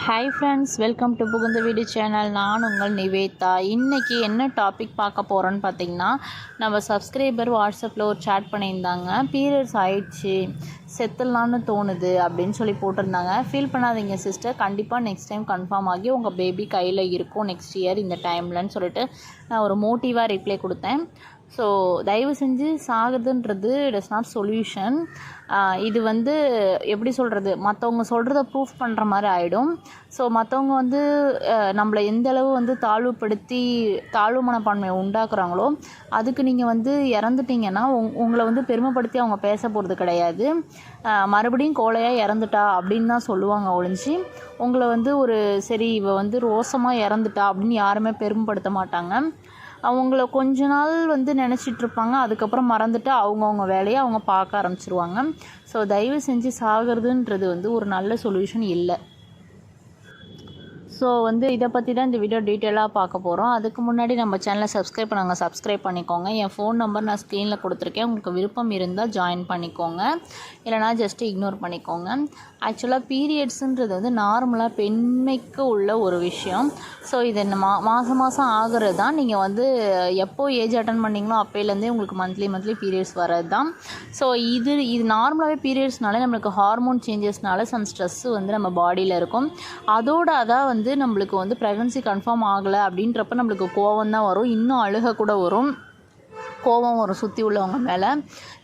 Hi friends welcome to புகுந்த வீடு channel நான் உங்கள் நிவேதா. இன்றைக்கி என்ன டாபிக் பார்க்க போகிறோன்னு பார்த்தீங்கன்னா நம்ம சப்ஸ்கிரைபர் வாட்ஸ்அப்பில் ஒரு சேட் பண்ணியிருந்தாங்க. பீரியட்ஸ் ஆயிடுச்சு செத்துடலான்னு தோணுது அப்படின்னு சொல்லி போட்டிருந்தாங்க. ஃபீல் பண்ணாதீங்க சிஸ்டர் கண்டிப்பாக நெக்ஸ்ட் டைம் கன்ஃபார்ம் ஆகி உங்கள் பேபி கையில் இருக்கும் நெக்ஸ்ட் இயர் இந்த டைம்லன்னு சொல்லிட்டு நான் ஒரு மோட்டிவாக ரிப்ளை கொடுத்தேன். ஸோ தயவு செஞ்சு சாகுதுன்றது டஸ் நாட் சொல்யூஷன் இது வந்து எப்படி சொல்கிறது மற்றவங்க சொல்கிறத ப்ரூஃப் பண்ணுற மாதிரி ஆகிடும் ஸோ மற்றவங்க வந்து நம்மளை எந்த அளவு வந்து தாழ்வுபடுத்தி தாழ்வு மனப்பான்மையை உண்டாக்குறாங்களோ அதுக்கு நீங்கள் வந்து இறந்துட்டீங்கன்னா உங் உங்களை வந்து பெருமைப்படுத்தி அவங்க பேச போகிறது கிடையாது. மறுபடியும் கோழையாக இறந்துட்டா அப்படின்னு தான் சொல்லுவாங்க ஒழிஞ்சு. உங்களை வந்து ஒரு சரி இவ வந்து ரோசமாக இறந்துட்டா அப்படின்னு யாருமே பெருமைப்படுத்த மாட்டாங்க. அவங்கள கொஞ்ச நாள் வந்து நினச்சிட்டு இருப்பாங்க அதுக்கப்புறம் மறந்துட்டு அவங்கவுங்க வேலையை அவங்க பார்க்க ஆரம்பிச்சிருவாங்க. ஸோ தயவு செஞ்சு சாகிறதுன்றது வந்து ஒரு நல்ல சொல்யூஷன் இல்லை. ஸோ வந்து இதை பற்றி தான் இந்த வீடியோ டீட்டெயிலாக பார்க்க போகிறோம் அதுக்கு முன்னாடி நம்ம சேனலை சப்ஸ்கிரைப் பண்ணாங்க சப்ஸ்கிரைப் பண்ணிக்கோங்க. என் ஃபோன் நம்பர் நான் ஸ்க்ரீனில் கொடுத்துருக்கேன். உங்களுக்கு விருப்பம் இருந்தால் ஜாயின் பண்ணிக்கோங்க. இல்லைனா ஜஸ்ட்டு இக்னோர் பண்ணிக்கோங்க. ஆக்சுவலாக பீரியட்ஸுன்றது வந்து நார்மலாக பெண்மைக்கு உள்ள ஒரு விஷயம். ஸோ இது மா மாதம் மாதம் ஆகிறது தான் நீங்கள் வந்து எப்போ ஏஜ் அட்டன் பண்ணீங்களோ அப்போலேருந்தே உங்களுக்கு மந்த்லி மந்த்லி பீரியட்ஸ் வர்றது தான் ஸோ இது இது நார்மலாகவே பீரியட்ஸ்னால நம்மளுக்கு ஹார்மோன் சேஞ்சஸ்னால சம் ஸ்ட்ரெஸ்ஸு வந்து நம்ம பாடியில் இருக்கும். அதோட அதான் வந்து நம்மளுக்கு வந்து ப்ரெக்னன்சி கன்ஃபார்ம் ஆகலை அப்படின்றப்ப நம்மளுக்கு கோவம் தான் வரும். இன்னும் அழுக கூட வரும். கோபம் வரும் சுற்றி உள்ளவங்க மேலே.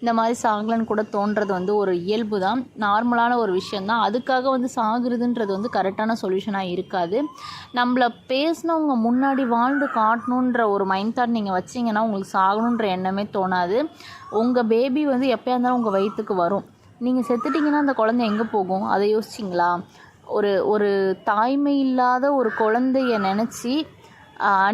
இந்த மாதிரி சாகலன்னு கூட தோன்றது வந்து ஒரு இயல்பு தான் நார்மலான ஒரு விஷயந்தான் அதுக்காக வந்து சாகுறதுன்றது வந்து கரெக்டான சொல்யூஷனாக இருக்காது. நம்மளை பேசினவங்க முன்னாடி வாழ்ந்து காட்டணுன்ற ஒரு மைண்ட் தாட் நீங்கள் வச்சிங்கன்னா உங்களுக்கு சாகணுன்ற எண்ணமே தோணாது. உங்கள் பேபி வந்து எப்போயா இருந்தாலும் உங்கள் வயிற்றுக்கு வரும். நீங்கள் செத்துட்டிங்கன்னா அந்த குழந்தை எங்கே போகும்? அதை யோசிச்சிங்களா? ஒரு ஒரு தாய்மை இல்லாத ஒரு குழந்தைய நினச்சி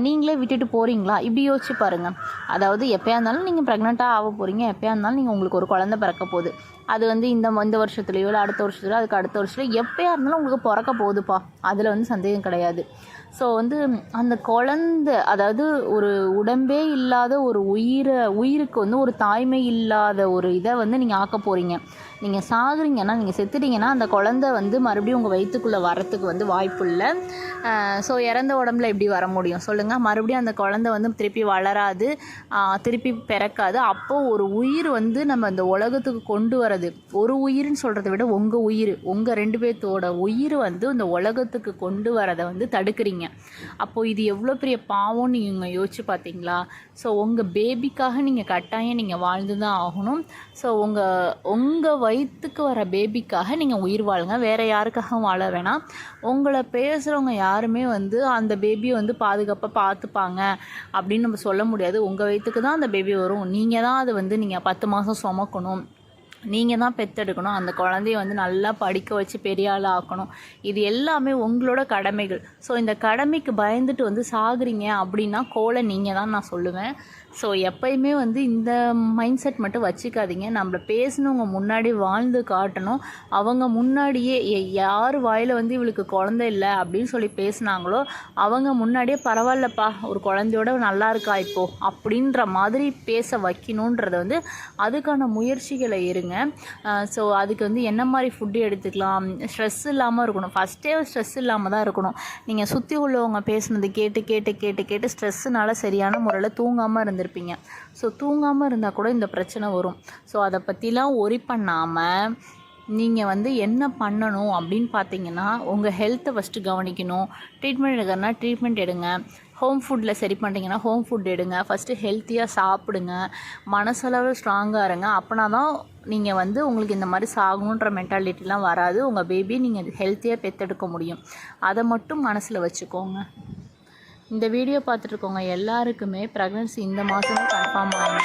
நீங்களே விட்டுட்டு போகிறீங்களா இப்படி யோசிச்சு பாருங்கள் அதாவது எப்போயா இருந்தாலும் நீங்கள் ப்ரெக்னெண்ட்டாக ஆக போகிறீங்க எப்போயா இருந்தாலும் நீங்கள் உங்களுக்கு ஒரு குழந்தை பிறக்க போகுது. அது வந்து இந்த இந்த வருஷத்துலையோ இல்லை அடுத்த வருஷத்துலையோ அதுக்கு அடுத்த வருஷத்துலையோ எப்போயா இருந்தாலும் உங்களுக்கு பிறக்க போகுதுப்பா. அதில் வந்து சந்தேகம் கிடையாது. ஸோ வந்து அந்த குழந்தை அதாவது ஒரு உடம்பே இல்லாத ஒரு உயிரை உயிருக்கு வந்து ஒரு தாய்மை இல்லாத ஒரு இதை வந்து நீங்கள் ஆக்க போகிறீங்க நீங்கள் சாகுறீங்கன்னா நீங்கள் செத்துட்டீங்கன்னா அந்த குழந்தை வந்து மறுபடியும் உங்கள் வயிற்றுக்குள்ளே வரத்துக்கு வந்து வாய்ப்பு இல்லை. ஸோ இறந்த உடம்புல எப்படி வர முடியும்? சொல்லுங்கள் மறுபடியும் அந்த குழந்தை வந்து திருப்பி வளராது திருப்பி பிறக்காது. அப்போது ஒரு உயிர் வந்து நம்ம அந்த உலகத்துக்கு கொண்டு வரது ஒரு உயிர்னு சொல்கிறத விட உங்கள் உயிர் உங்கள் ரெண்டு பேர்த்தோட உயிர் வந்து இந்த உலகத்துக்கு கொண்டு வரதை வந்து தடுக்கிறீங்க. அப்போது இது எவ்வளோ பெரிய பாவம்னு நீங்கள் யோசிச்சு பார்த்தீங்களா ஸோ உங்கள் பேபிக்காக நீங்கள் கட்டாயம் நீங்கள் வாழ்ந்து தான் ஆகணும். ஸோ உங்கள் உங்கள் வயிற்றுக்கு வர பேபிக்காக நீங்கள் உயிர் வாழுங்க. வேறு யாருக்காகவும் வாழ வேணாம். உங்களை பேசுகிறவங்க யாருமே வந்து அந்த பேபியை வந்து பாதுகாப்பாக பார்த்துப்பாங்க அப்படின்னு நம்ம சொல்ல முடியாது. உங்கள் வயிற்றுக்கு தான் அந்த பேபி வரும். நீங்கள் தான் அது வந்து நீங்கள் பத்து மாதம் சுமக்கணும். நீங்கள் தான் பெத்தெடுக்கணும். அந்த குழந்தைய வந்து நல்லா படிக்க வச்சு பெரிய ஆள் ஆக்கணும். இது எல்லாமே உங்களோட கடமைகள். ஸோ இந்த கடமைக்கு பயந்துட்டு வந்து சாகுறீங்க அப்படின்னா கோலை நீங்கள் தான் நான் சொல்லுவேன். ஸோ எப்பயுமே வந்து இந்த மைண்ட் செட் மட்டும் வச்சுக்காதீங்க. நம்மள பேசினவங்க முன்னாடி வாழ்ந்து காட்டணும். அவங்க முன்னாடியே எ- யார் வாயில் வந்து இவளுக்கு குழந்தை இல்லை அப்படின்னு சொல்லி பேசுனாங்களோ அவங்க முன்னாடியே பரவாயில்லப்பா ஒரு குழந்தையோட நல்லா இருக்கா இப்போ? அப்படின்ற மாதிரி பேச வைக்கணுன்றதை வந்து அதுக்கான முயற்சிகளை இருங்க. ஸோ அதுக்கு வந்து என்ன மாதிரி ஃபுட்டு எடுத்துக்கலாம்? ஸ்ட்ரெஸ் இல்லாமல் இருக்கணும். ஃபஸ்ட்டே ஸ்ட்ரெஸ் இல்லாமல் தான் இருக்கணும். நீங்கள் சுற்றி உள்ளவங்க பேசுனது கேட்டு கேட்டு கேட்டு கேட்டு ஸ்ட்ரெஸ்ஸுனால சரியான முறையில் தூங்காமல் இருந்திருப்பீங்க. ஸோ தூங்காமல் இருந்தால் கூட இந்த பிரச்சனை வரும். ஸோ அதை பற்றிலாம் ஒரி பண்ணாமல் நீங்கள் வந்து என்ன பண்ணணும் அப்படின்னு பார்த்தீங்கன்னா உங்கள் ஹெல்த்தை ஃபஸ்ட்டு கவனிக்கணும். ட்ரீட்மெண்ட் எடுக்கிறனா ட்ரீட்மெண்ட் எடுங்க. ஹோம் ஃபுட்டில் சரி பண்ணுறீங்கன்னா ஹோம் ஃபுட் எடுங்க. ஃபஸ்ட்டு ஹெல்த்தியாக சாப்பிடுங்க. மனசளவு ஸ்ட்ராங்காக இருங்க. அப்போனா தான் நீங்கள் வந்து உங்களுக்கு இந்த மாதிரி சாகணுன்ற மென்டாலிட்டிலாம் வராது. உங்கள் பேபி நீங்கள் ஹெல்த்தியாக பெற்றெடுக்க முடியும். அதை மட்டும் மனசில் வச்சுக்கோங்க. இந்த வீடியோ பார்த்துட்ருக்கவங்க எல்லாருக்குமே ப்ரெக்னன்சி இந்த மாதமே கன்ஃபார்ம் ஆகும்